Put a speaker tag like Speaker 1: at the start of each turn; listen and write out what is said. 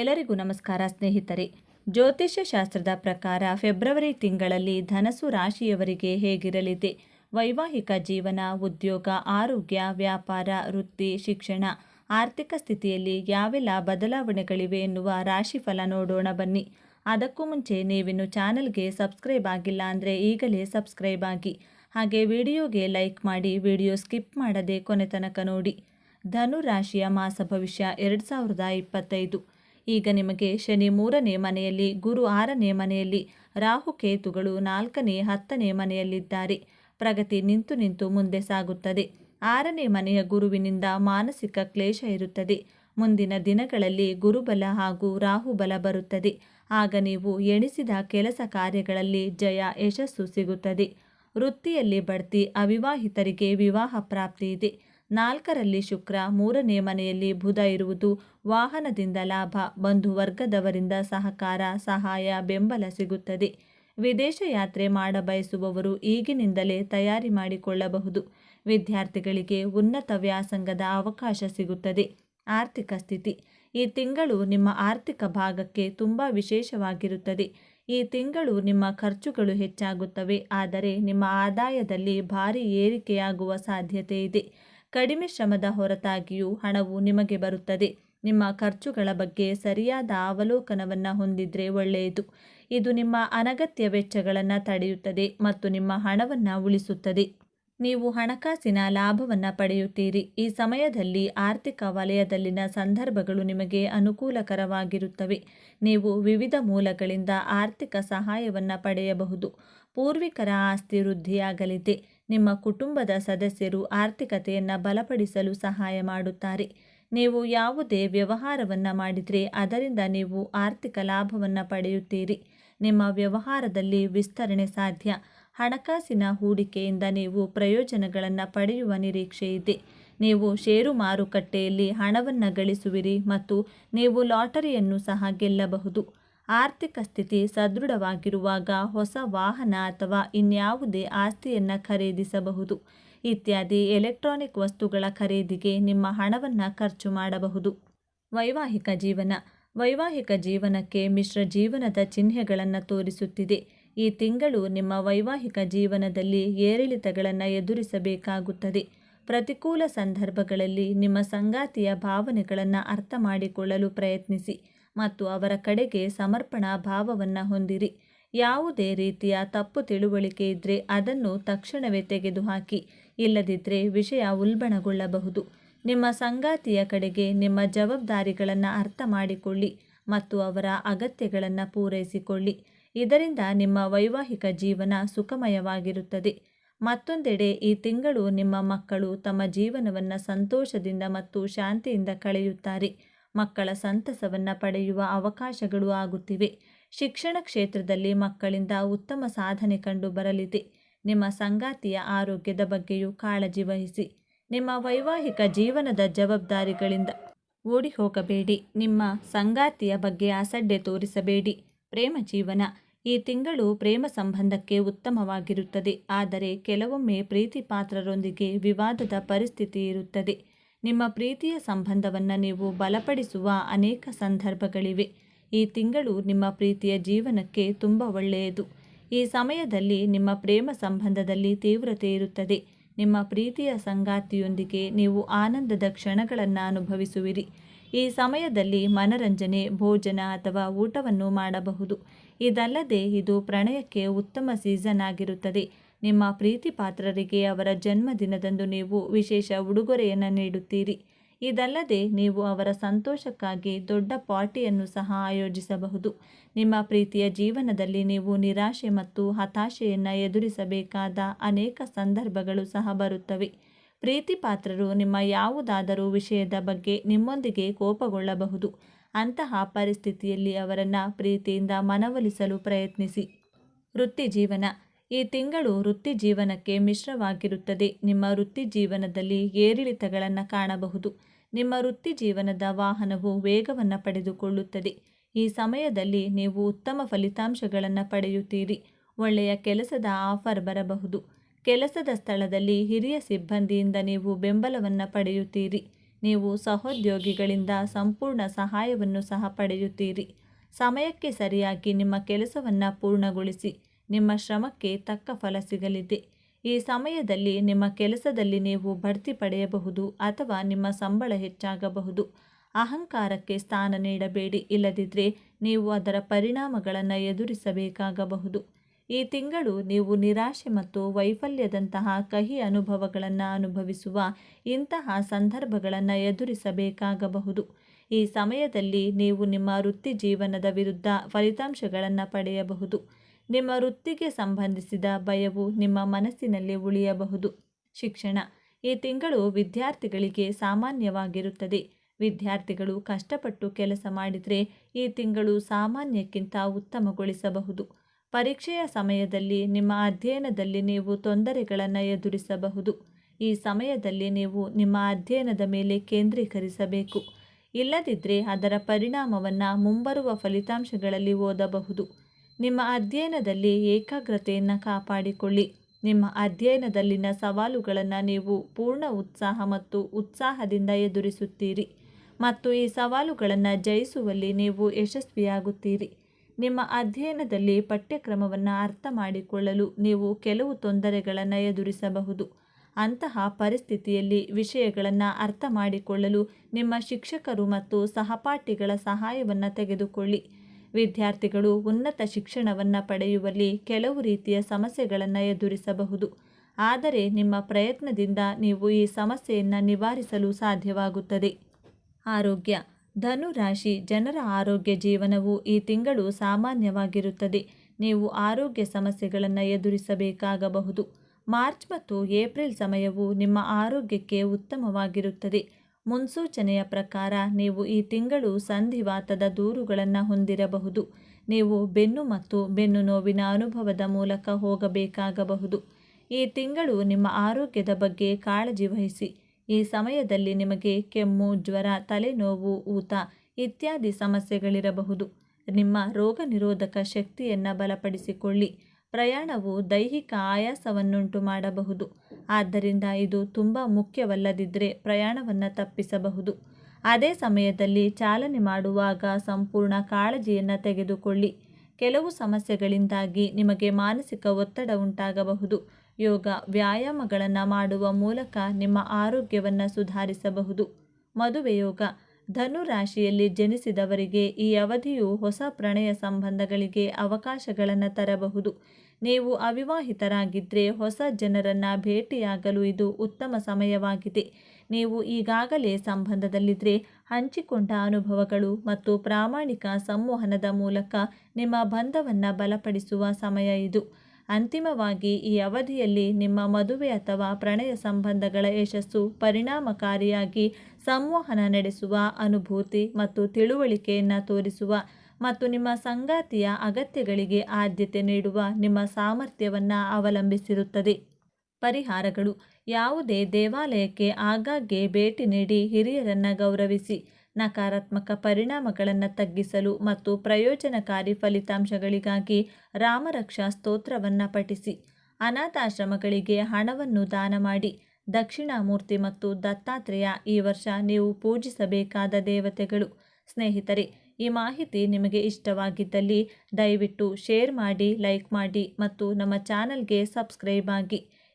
Speaker 1: ಎಲ್ಲರಿಗೂ ನಮಸ್ಕಾರ ಸ್ನೇಹಿತರೆ. ಜ್ಯೋತಿಷ್ಯ ಶಾಸ್ತ್ರದ ಪ್ರಕಾರ ಫೆಬ್ರವರಿ ತಿಂಗಳಲ್ಲಿ ಧನಸು ರಾಶಿಯವರಿಗೆ ಹೇಗಿರಲಿದೆ? ವೈವಾಹಿಕ ಜೀವನ, ಉದ್ಯೋಗ, ಆರೋಗ್ಯ, ವ್ಯಾಪಾರ, ವೃತ್ತಿ, ಶಿಕ್ಷಣ, ಆರ್ಥಿಕ ಸ್ಥಿತಿಯಲ್ಲಿ ಯಾವೆಲ್ಲ ಬದಲಾವಣೆಗಳಿವೆ ಎನ್ನುವ ರಾಶಿಫಲ ನೋಡೋಣ ಬನ್ನಿ. ಅದಕ್ಕೂ ಮುಂಚೆ ನೀವಿನ್ನು ಚಾನಲ್ಗೆ ಸಬ್ಸ್ಕ್ರೈಬ್ ಆಗಿಲ್ಲ ಅಂದರೆ ಈಗಲೇ ಸಬ್ಸ್ಕ್ರೈಬ್ ಆಗಿ. ಹಾಗೆ ವಿಡಿಯೋಗೆ ಲೈಕ್ ಮಾಡಿ ವಿಡಿಯೋ ಸ್ಕಿಪ್ ಮಾಡದೆ ಕೊನೆ ತನಕ ನೋಡಿ. ಧನು ರಾಶಿಯ ಮಾಸ ಭವಿಷ್ಯ ಎರಡು ಸಾವಿರದ ಇಪ್ಪತ್ತೈದು. ಈಗ ನಿಮಗೆ ಶನಿ ಮೂರನೇ ಮನೆಯಲ್ಲಿ, ಗುರು ಆರನೇ ಮನೆಯಲ್ಲಿ, ರಾಹು ಕೇತುಗಳು ನಾಲ್ಕನೇ, ಹತ್ತನೇ ಮನೆಯಲ್ಲಿದ್ದಾರೆ. ಪ್ರಗತಿ ನಿಂತು ನಿಂತು ಮುಂದೆ ಸಾಗುತ್ತದೆ. ಆರನೇ ಮನೆಯ ಗುರುವಿನಿಂದ ಮಾನಸಿಕ ಕ್ಲೇಶ ಇರುತ್ತದೆ. ಮುಂದಿನ ದಿನಗಳಲ್ಲಿ ಗುರುಬಲ ಹಾಗೂ ರಾಹುಬಲ ಬರುತ್ತದೆ. ಆಗ ನೀವು ಎಣಿಸಿದ ಕೆಲಸ ಕಾರ್ಯಗಳಲ್ಲಿ ಜಯ, ಯಶಸ್ಸು ಸಿಗುತ್ತದೆ. ವೃತ್ತಿಯಲ್ಲಿ ಬಡ್ತಿ ಅವಿವಾಹಿತರಿಗೆ ವಿವಾಹ ಪ್ರಾಪ್ತಿ ಇದೆ. ನಾಲ್ಕರಲ್ಲಿ ಶುಕ್ರ, ಮೂರನೇ ಮನೆಯಲ್ಲಿ ಬುಧ ಇರುವುದು ವಾಹನದಿಂದ ಲಾಭ, ಬಂಧು ವರ್ಗದವರಿಂದ ಸಹಕಾರ, ಸಹಾಯ, ಬೆಂಬಲ ಸಿಗುತ್ತದೆ. ವಿದೇಶ ಯಾತ್ರೆ ಮಾಡಬಯಸುವವರು ಈಗಿನಿಂದಲೇ ತಯಾರಿ ಮಾಡಿಕೊಳ್ಳಬಹುದು. ವಿದ್ಯಾರ್ಥಿಗಳಿಗೆ ಉನ್ನತ ವ್ಯಾಸಂಗದ ಅವಕಾಶ ಸಿಗುತ್ತದೆ. ಆರ್ಥಿಕ ಸ್ಥಿತಿ. ಈ ತಿಂಗಳು ನಿಮ್ಮ ಆರ್ಥಿಕ ಭಾಗಕ್ಕೆ ತುಂಬ ವಿಶೇಷವಾಗಿರುತ್ತದೆ. ಈ ತಿಂಗಳು ನಿಮ್ಮ ಖರ್ಚುಗಳು ಹೆಚ್ಚಾಗುತ್ತವೆ, ಆದರೆ ನಿಮ್ಮ ಆದಾಯದಲ್ಲಿ ಭಾರಿ ಏರಿಕೆಯಾಗುವ ಸಾಧ್ಯತೆ ಇದೆ. ಕಡಿಮೆ ಶ್ರಮದ ಹೊರತಾಗಿಯೂ ಹಣವು ನಿಮಗೆ ಬರುತ್ತದೆ. ನಿಮ್ಮ ಖರ್ಚುಗಳ ಬಗ್ಗೆ ಸರಿಯಾದ ಅವಲೋಕನವನ್ನು ಹೊಂದಿದ್ರೆ ಒಳ್ಳೆಯದು. ಇದು ನಿಮ್ಮ ಅನಗತ್ಯ ವೆಚ್ಚಗಳನ್ನು ತಡೆಯುತ್ತದೆ ಮತ್ತು ನಿಮ್ಮ ಹಣವನ್ನು ಉಳಿಸುತ್ತದೆ. ನೀವು ಹಣಕಾಸಿನ ಲಾಭವನ್ನು ಪಡೆಯುತ್ತೀರಿ. ಈ ಸಮಯದಲ್ಲಿ ಆರ್ಥಿಕ ವಲಯದಲ್ಲಿನ ಸಂದರ್ಭಗಳು ನಿಮಗೆ ಅನುಕೂಲಕರವಾಗಿರುತ್ತವೆ. ನೀವು ವಿವಿಧ ಮೂಲಗಳಿಂದ ಆರ್ಥಿಕ ಸಹಾಯವನ್ನು ಪಡೆಯಬಹುದು. ಪೂರ್ವಿಕರ ಆಸ್ತಿ ವೃದ್ಧಿಯಾಗಲಿದೆ. ನಿಮ್ಮ ಕುಟುಂಬದ ಸದಸ್ಯರು ಆರ್ಥಿಕತೆಯನ್ನು ಬಲಪಡಿಸಲು ಸಹಾಯ ಮಾಡುತ್ತಾರೆ. ನೀವು ಯಾವುದೇ ವ್ಯವಹಾರವನ್ನು ಮಾಡಿದರೆ ಅದರಿಂದ ನೀವು ಆರ್ಥಿಕ ಲಾಭವನ್ನು ಪಡೆಯುತ್ತೀರಿ. ನಿಮ್ಮ ವ್ಯವಹಾರದಲ್ಲಿ ವಿಸ್ತರಣೆ ಸಾಧ್ಯ. ಹಣಕಾಸಿನ ಹೂಡಿಕೆಯಿಂದ ನೀವು ಪ್ರಯೋಜನಗಳನ್ನು ಪಡೆಯುವ ನಿರೀಕ್ಷೆ ಇದೆ. ನೀವು ಷೇರು ಮಾರುಕಟ್ಟೆಯಲ್ಲಿ ಹಣವನ್ನು ಗಳಿಸುವಿರಿ ಮತ್ತು ನೀವು ಲಾಟರಿಯನ್ನು ಸಹ ಗೆಲ್ಲಬಹುದು. ಆರ್ಥಿಕ ಸ್ಥಿತಿ ಸದೃಢವಾಗಿರುವಾಗ ಹೊಸ ವಾಹನ ಅಥವಾ ಇನ್ಯಾವುದೇ ಆಸ್ತಿಯನ್ನು ಖರೀದಿಸಬಹುದು. ಇತ್ಯಾದಿ ಎಲೆಕ್ಟ್ರಾನಿಕ್ ವಸ್ತುಗಳ ಖರೀದಿಗೆ ನಿಮ್ಮ ಹಣವನ್ನು ಖರ್ಚು ಮಾಡಬಹುದು. ವೈವಾಹಿಕ ಜೀವನ. ವೈವಾಹಿಕ ಜೀವನಕ್ಕೆ ಮಿಶ್ರ ಜೀವನದ ಚಿಹ್ನೆಗಳನ್ನು ತೋರಿಸುತ್ತಿದೆ. ಈ ತಿಂಗಳು ನಿಮ್ಮ ವೈವಾಹಿಕ ಜೀವನದಲ್ಲಿ ಏರಿಳಿತಗಳನ್ನು ಎದುರಿಸಬೇಕಾಗುತ್ತದೆ. ಪ್ರತಿಕೂಲ ಸಂದರ್ಭಗಳಲ್ಲಿ ನಿಮ್ಮ ಸಂಗಾತಿಯ ಭಾವನೆಗಳನ್ನು ಅರ್ಥ ಮಾಡಿಕೊಳ್ಳಲು ಪ್ರಯತ್ನಿಸಿ. ಮತ್ತು ಅವರ ಕಡೆಗೆ ಸಮರ್ಪಣಾ ಭಾವವನ್ನು ಹೊಂದಿರಿ. ಯಾವುದೇ ರೀತಿಯ ತಪ್ಪು ತಿಳುವಳಿಕೆ ಇದ್ದರೆ ಅದನ್ನು ತಕ್ಷಣವೇ ತೆಗೆದುಹಾಕಿ ಇಲ್ಲದಿದ್ದರೆ ವಿಷಯ ಉಲ್ಬಣಗೊಳ್ಳಬಹುದು. ನಿಮ್ಮ ಸಂಗಾತಿಯ ಕಡೆಗೆ ನಿಮ್ಮ ಜವಾಬ್ದಾರಿಗಳನ್ನು ಅರ್ಥ ಮಾಡಿಕೊಳ್ಳಿ ಮತ್ತು ಅವರ ಅಗತ್ಯಗಳನ್ನು ಪೂರೈಸಿಕೊಳ್ಳಿ. ಇದರಿಂದ ನಿಮ್ಮ ವೈವಾಹಿಕ ಜೀವನ ಸುಖಮಯವಾಗಿರುತ್ತದೆ. ಮತ್ತೊಂದೆಡೆ, ಈ ತಿಂಗಳು ನಿಮ್ಮ ಮಕ್ಕಳು ತಮ್ಮ ಜೀವನವನ್ನು ಸಂತೋಷದಿಂದ ಮತ್ತು ಶಾಂತಿಯಿಂದ ಕಳೆಯುತ್ತಾರೆ. ಮಕ್ಕಳ ಸಂತಸವನ್ನು ಪಡೆಯುವ ಅವಕಾಶಗಳು ಆಗುತ್ತಿವೆ. ಶಿಕ್ಷಣ ಕ್ಷೇತ್ರದಲ್ಲಿ ಮಕ್ಕಳಿಂದ ಉತ್ತಮ ಸಾಧನೆ ಕಂಡು ಬರಲಿದೆ. ನಿಮ್ಮ ಸಂಗಾತಿಯ ಆರೋಗ್ಯದ ಬಗ್ಗೆಯೂ ಕಾಳಜಿ ವಹಿಸಿ. ನಿಮ್ಮ ವೈವಾಹಿಕ ಜೀವನದ ಜವಾಬ್ದಾರಿಗಳಿಂದ ಓಡಿ ಹೋಗಬೇಡಿ. ನಿಮ್ಮ ಸಂಗಾತಿಯ ಬಗ್ಗೆ ಅಸಡ್ಡೆ ತೋರಿಸಬೇಡಿ. ಪ್ರೇಮ ಜೀವನ. ಈ ತಿಂಗಳು ಪ್ರೇಮ ಸಂಬಂಧಕ್ಕೆ ಉತ್ತಮವಾಗಿರುತ್ತದೆ. ಆದರೆ ಕೆಲವೊಮ್ಮೆ ಪ್ರೀತಿ ಪಾತ್ರರೊಂದಿಗೆ ವಿವಾದದ ಪರಿಸ್ಥಿತಿ ಇರುತ್ತದೆ. ನಿಮ್ಮ ಪ್ರೀತಿಯ ಸಂಬಂಧವನ್ನು ನೀವು ಬಲಪಡಿಸುವ ಅನೇಕ ಸಂದರ್ಭಗಳಿವೆ. ಈ ತಿಂಗಳು ನಿಮ್ಮ ಪ್ರೀತಿಯ ಜೀವನಕ್ಕೆ ತುಂಬ ಒಳ್ಳೆಯದು. ಈ ಸಮಯದಲ್ಲಿ ನಿಮ್ಮ ಪ್ರೇಮ ಸಂಬಂಧದಲ್ಲಿ ತೀವ್ರತೆ ಇರುತ್ತದೆ. ನಿಮ್ಮ ಪ್ರೀತಿಯ ಸಂಗಾತಿಯೊಂದಿಗೆ ನೀವು ಆನಂದದ ಕ್ಷಣಗಳನ್ನು ಅನುಭವಿಸುವಿರಿ. ಈ ಸಮಯದಲ್ಲಿ ಮನರಂಜನೆ, ಭೋಜನ ಅಥವಾ ಊಟವನ್ನು ಮಾಡಬಹುದು. ಇದಲ್ಲದೆ ಇದು ಪ್ರಣಯಕ್ಕೆ ಉತ್ತಮ ಸೀಸನ್ ಆಗಿರುತ್ತದೆ. ನಿಮ್ಮ ಪ್ರೀತಿ ಪಾತ್ರರಿಗೆ ಅವರ ಜನ್ಮದಿನದಂದು ನೀವು ವಿಶೇಷ ಉಡುಗೊರೆಯನ್ನು ನೀಡುತ್ತೀರಿ. ಇದಲ್ಲದೆ ನೀವು ಅವರ ಸಂತೋಷಕ್ಕಾಗಿ ದೊಡ್ಡ ಪಾರ್ಟಿಯನ್ನು ಸಹ ಆಯೋಜಿಸಬಹುದು. ನಿಮ್ಮ ಪ್ರೀತಿಯ ಜೀವನದಲ್ಲಿ ನೀವು ನಿರಾಶೆ ಮತ್ತು ಹತಾಶೆಯನ್ನು ಎದುರಿಸಬೇಕಾದ ಅನೇಕ ಸಂದರ್ಭಗಳು ಸಹ ಬರುತ್ತವೆ. ಪ್ರೀತಿ ಪಾತ್ರರು ನಿಮ್ಮ ಯಾವುದಾದರೂ ವಿಷಯದ ಬಗ್ಗೆ ನಿಮ್ಮೊಂದಿಗೆ ಕೋಪಗೊಳ್ಳಬಹುದು. ಅಂತಹ ಪರಿಸ್ಥಿತಿಯಲ್ಲಿ ಅವರನ್ನು ಪ್ರೀತಿಯಿಂದ ಮನವೊಲಿಸಲು ಪ್ರಯತ್ನಿಸಿ. ವೃತ್ತಿ ಜೀವನ ಈ ತಿಂಗಳು ವೃತ್ತಿ ಜೀವನಕ್ಕೆ ಮಿಶ್ರವಾಗಿರುತ್ತದೆ. ನಿಮ್ಮ ವೃತ್ತಿ ಜೀವನದಲ್ಲಿ ಏರಿಳಿತಗಳನ್ನು ಕಾಣಬಹುದು. ನಿಮ್ಮ ವೃತ್ತಿ ಜೀವನದ ವಾಹನವು ವೇಗವನ್ನು ಪಡೆದುಕೊಳ್ಳುತ್ತದೆ. ಈ ಸಮಯದಲ್ಲಿ ನೀವು ಉತ್ತಮ ಫಲಿತಾಂಶಗಳನ್ನು ಪಡೆಯುತ್ತೀರಿ. ಒಳ್ಳೆಯ ಕೆಲಸದ ಆಫರ್ ಬರಬಹುದು. ಕೆಲಸದ ಸ್ಥಳದಲ್ಲಿ ಹಿರಿಯ ಸಿಬ್ಬಂದಿಯಿಂದ ನೀವು ಬೆಂಬಲವನ್ನು ಪಡೆಯುತ್ತೀರಿ. ನೀವು ಸಹೋದ್ಯೋಗಿಗಳಿಂದ ಸಂಪೂರ್ಣ ಸಹಾಯವನ್ನು ಸಹ ಪಡೆಯುತ್ತೀರಿ. ಸಮಯಕ್ಕೆ ಸರಿಯಾಗಿ ನಿಮ್ಮ ಕೆಲಸವನ್ನು ಪೂರ್ಣಗೊಳಿಸಿ. ನಿಮ್ಮ ಶ್ರಮಕ್ಕೆ ತಕ್ಕ ಫಲ ಸಿಗಲಿದೆ. ಈ ಸಮಯದಲ್ಲಿ ನಿಮ್ಮ ಕೆಲಸದಲ್ಲಿ ನೀವು ಬಡ್ತಿ ಪಡೆಯಬಹುದು ಅಥವಾ ನಿಮ್ಮ ಸಂಬಳ ಹೆಚ್ಚಾಗಬಹುದು. ಅಹಂಕಾರಕ್ಕೆ ಸ್ಥಾನ ನೀಡಬೇಡಿ. ಇಲ್ಲದಿದ್ದರೆ ನೀವು ಅದರ ಪರಿಣಾಮಗಳನ್ನು ಎದುರಿಸಬೇಕಾಗಬಹುದು. ಈ ತಿಂಗಳು ನೀವು ನಿರಾಶೆ ಮತ್ತು ವೈಫಲ್ಯದಂತಹ ಕಹಿ ಅನುಭವಗಳನ್ನು ಅನುಭವಿಸುವ ಇಂತಹ ಸಂದರ್ಭಗಳನ್ನು ಎದುರಿಸಬೇಕಾಗಬಹುದು. ಈ ಸಮಯದಲ್ಲಿ ನೀವು ನಿಮ್ಮ ವೃತ್ತಿ ಜೀವನದ ವಿರುದ್ಧ ಫಲಿತಾಂಶಗಳನ್ನು ಪಡೆಯಬಹುದು. ನಿಮ್ಮ ವೃತ್ತಿಗೆ ಸಂಬಂಧಿಸಿದ ಭಯವು ನಿಮ್ಮ ಮನಸ್ಸಿನಲ್ಲಿ ಉಳಿಯಬಹುದು. ಶಿಕ್ಷಣ. ಈ ತಿಂಗಳು ವಿದ್ಯಾರ್ಥಿಗಳಿಗೆ ಸಾಮಾನ್ಯವಾಗಿರುತ್ತದೆ. ವಿದ್ಯಾರ್ಥಿಗಳು ಕಷ್ಟಪಟ್ಟು ಕೆಲಸ ಮಾಡಿದರೆ ಈ ತಿಂಗಳು ಸಾಮಾನ್ಯಕ್ಕಿಂತ ಉತ್ತಮಗೊಳಿಸಬಹುದು. ಪರೀಕ್ಷೆಯ ಸಮಯದಲ್ಲಿ ನಿಮ್ಮ ಅಧ್ಯಯನದಲ್ಲಿ ನೀವು ತೊಂದರೆಗಳನ್ನು ಎದುರಿಸಬಹುದು. ಈ ಸಮಯದಲ್ಲಿ ನೀವು ನಿಮ್ಮ ಅಧ್ಯಯನದ ಮೇಲೆ ಕೇಂದ್ರೀಕರಿಸಬೇಕು. ಇಲ್ಲದಿದ್ದರೆ ಅದರ ಪರಿಣಾಮವನ್ನು ಮುಂಬರುವ ಫಲಿತಾಂಶಗಳಲ್ಲಿ ಓದಬಹುದು. ನಿಮ್ಮ ಅಧ್ಯಯನದಲ್ಲಿ ಏಕಾಗ್ರತೆಯನ್ನು ಕಾಪಾಡಿಕೊಳ್ಳಿ. ನಿಮ್ಮ ಅಧ್ಯಯನದಲ್ಲಿನ ಸವಾಲುಗಳನ್ನು ನೀವು ಪೂರ್ಣ ಉತ್ಸಾಹ ಮತ್ತು ಉತ್ಸಾಹದಿಂದ ಎದುರಿಸುತ್ತೀರಿ. ಮತ್ತು ಈ ಸವಾಲುಗಳನ್ನು ಜಯಿಸುವಲ್ಲಿ ನೀವು ಯಶಸ್ವಿಯಾಗುತ್ತೀರಿ. ನಿಮ್ಮ ಅಧ್ಯಯನದಲ್ಲಿ ಪಠ್ಯಕ್ರಮವನ್ನು ಅರ್ಥ ಮಾಡಿಕೊಳ್ಳಲು ನೀವು ಕೆಲವು ತೊಂದರೆಗಳನ್ನು ಎದುರಿಸಬಹುದು. ಅಂತಹ ಪರಿಸ್ಥಿತಿಯಲ್ಲಿ ವಿಷಯಗಳನ್ನು ಅರ್ಥ ಮಾಡಿಕೊಳ್ಳಲು ನಿಮ್ಮ ಶಿಕ್ಷಕರು ಮತ್ತು ಸಹಪಾಠಿಗಳ ಸಹಾಯವನ್ನು ತೆಗೆದುಕೊಳ್ಳಿ. ವಿದ್ಯಾರ್ಥಿಗಳು ಉನ್ನತ ಶಿಕ್ಷಣವನ್ನು ಪಡೆಯುವಲ್ಲಿ ಕೆಲವು ರೀತಿಯ ಸಮಸ್ಯೆಗಳನ್ನು ಎದುರಿಸಬಹುದು. ಆದರೆ ನಿಮ್ಮ ಪ್ರಯತ್ನದಿಂದ ನೀವು ಈ ಸಮಸ್ಯೆಯನ್ನು ನಿವಾರಿಸಲು ಸಾಧ್ಯವಾಗುತ್ತದೆ. ಆರೋಗ್ಯ. ಧನು ರಾಶಿ ಜನರ ಆರೋಗ್ಯ ಜೀವನವು ಈ ತಿಂಗಳು ಸಾಮಾನ್ಯವಾಗಿರುತ್ತದೆ. ನೀವು ಆರೋಗ್ಯ ಸಮಸ್ಯೆಗಳನ್ನು ಎದುರಿಸಬೇಕಾಗಬಹುದು. ಮಾರ್ಚ್ ಮತ್ತು ಏಪ್ರಿಲ್ ಸಮಯವು ನಿಮ್ಮ ಆರೋಗ್ಯಕ್ಕೆ ಉತ್ತಮವಾಗಿರುತ್ತದೆ. ಮುನ್ಸೂಚನೆಯ ಪ್ರಕಾರ ನೀವು ಈ ತಿಂಗಳು ಸಂಧಿವಾತದ ದೂರುಗಳನ್ನು ಹೊಂದಿರಬಹುದು. ನೀವು ಬೆನ್ನು ಮತ್ತು ಬೆನ್ನು ನೋವಿನ ಅನುಭವದ ಮೂಲಕ ಹೋಗಬೇಕಾಗಬಹುದು. ಈ ತಿಂಗಳು ನಿಮ್ಮ ಆರೋಗ್ಯದ ಬಗ್ಗೆ ಕಾಳಜಿ ವಹಿಸಿ. ಈ ಸಮಯದಲ್ಲಿ ನಿಮಗೆ ಕೆಮ್ಮು, ಜ್ವರ, ತಲೆನೋವು, ಊತ ಇತ್ಯಾದಿ ಸಮಸ್ಯೆಗಳಿರಬಹುದು. ನಿಮ್ಮ ರೋಗ ನಿರೋಧಕ ಶಕ್ತಿಯನ್ನು ಬಲಪಡಿಸಿಕೊಳ್ಳಿ. ಪ್ರಯಾಣವು ದೈಹಿಕ ಆಯಾಸವನ್ನುಂಟು ಮಾಡಬಹುದು. ಆದ್ದರಿಂದ ಇದು ತುಂಬ ಮುಖ್ಯವಲ್ಲದಿದ್ದರೆ ಪ್ರಯಾಣವನ್ನು ತಪ್ಪಿಸಬಹುದು. ಅದೇ ಸಮಯದಲ್ಲಿ ಚಾಲನೆ ಮಾಡುವಾಗ ಸಂಪೂರ್ಣ ಕಾಳಜಿಯನ್ನು ತೆಗೆದುಕೊಳ್ಳಿ. ಕೆಲವು ಸಮಸ್ಯೆಗಳಿಂದಾಗಿ ನಿಮಗೆ ಮಾನಸಿಕ ಒತ್ತಡ ಉಂಟಾಗಬಹುದು. ಯೋಗ ವ್ಯಾಯಾಮಗಳನ್ನು ಮಾಡುವ ಮೂಲಕ ನಿಮ್ಮ ಆರೋಗ್ಯವನ್ನು ಸುಧಾರಿಸಬಹುದು. ಮದುವೆ ಯೋಗ ಧನು ರಾಶಿಯಲ್ಲಿ ಜನಿಸಿದವರಿಗೆ ಈ ಅವಧಿಯು ಹೊಸ ಪ್ರಣಯ ಸಂಬಂಧಗಳಿಗೆ ಅವಕಾಶಗಳನ್ನು ತರಬಹುದು. ನೀವು ಅವಿವಾಹಿತರಾಗಿದ್ದರೆ ಹೊಸ ಜನರನ್ನು ಭೇಟಿಯಾಗಲು ಇದು ಉತ್ತಮ ಸಮಯವಾಗಿದೆ. ನೀವು ಈಗಾಗಲೇ ಸಂಬಂಧದಲ್ಲಿದ್ದರೆ ಹಂಚಿಕೊಂಡ ಅನುಭವಗಳು ಮತ್ತು ಪ್ರಾಮಾಣಿಕ ಸಂವಹನದ ಮೂಲಕ ನಿಮ್ಮ ಬಂಧವನ್ನು ಬಲಪಡಿಸುವ ಸಮಯ ಇದು. ಅಂತಿಮವಾಗಿ ಈ ಅವಧಿಯಲ್ಲಿ ನಿಮ್ಮ ಮದುವೆ ಅಥವಾ ಪ್ರಣಯ ಸಂಬಂಧಗಳ ಯಶಸ್ಸು ಪರಿಣಾಮಕಾರಿಯಾಗಿ ಸಂವಹನ ನಡೆಸುವ ಅನುಭೂತಿ ಮತ್ತು ತಿಳುವಳಿಕೆಯನ್ನು ತೋರಿಸುವ ಮತ್ತು ನಿಮ್ಮ ಸಂಗಾತಿಯ ಅಗತ್ಯಗಳಿಗೆ ಆದ್ಯತೆ ನೀಡುವ ನಿಮ್ಮ ಸಾಮರ್ಥ್ಯವನ್ನು ಅವಲಂಬಿಸಿರುತ್ತದೆ. ಪರಿಹಾರಗಳು. ಯಾವುದೇ ದೇವಾಲಯಕ್ಕೆ ಆಗಾಗ್ಗೆ ಭೇಟಿ ನೀಡಿ ಹಿರಿಯರನ್ನು ಗೌರವಿಸಿ, ನಕಾರಾತ್ಮಕ ಪರಿಣಾಮಗಳನ್ನು ತಗ್ಗಿಸಲು ಮತ್ತು ಪ್ರಯೋಜನಕಾರಿ ಫಲಿತಾಂಶಗಳಿಗಾಗಿ ರಾಮರಕ್ಷಾ ಸ್ತೋತ್ರವನ್ನು ಪಠಿಸಿ, ಅನಾಥಾಶ್ರಮಗಳಿಗೆ ಹಣವನ್ನು ದಾನ ಮಾಡಿ, ದಕ್ಷಿಣಾಮೂರ್ತಿ ಮತ್ತು ದತ್ತಾತ್ರೇಯ ಈ ವರ್ಷ ನೀವು ಪೂಜಿಸಬೇಕಾದ ದೇವತೆಗಳು. ಸ್ನೇಹಿತರೆ, ಈ ಮಾಹಿತಿ ನಿಮಗೆ ಇಷ್ಟವಾಗಿದ್ದಲ್ಲಿ ದಯವಿಟ್ಟು ಶೇರ್ ಮಾಡಿ, ಲೈಕ್ ಮಾಡಿ ಮತ್ತು ನಮ್ಮ ಚಾನಲ್ಗೆ ಸಬ್ಸ್ಕ್ರೈಬ್ ಆಗಿ.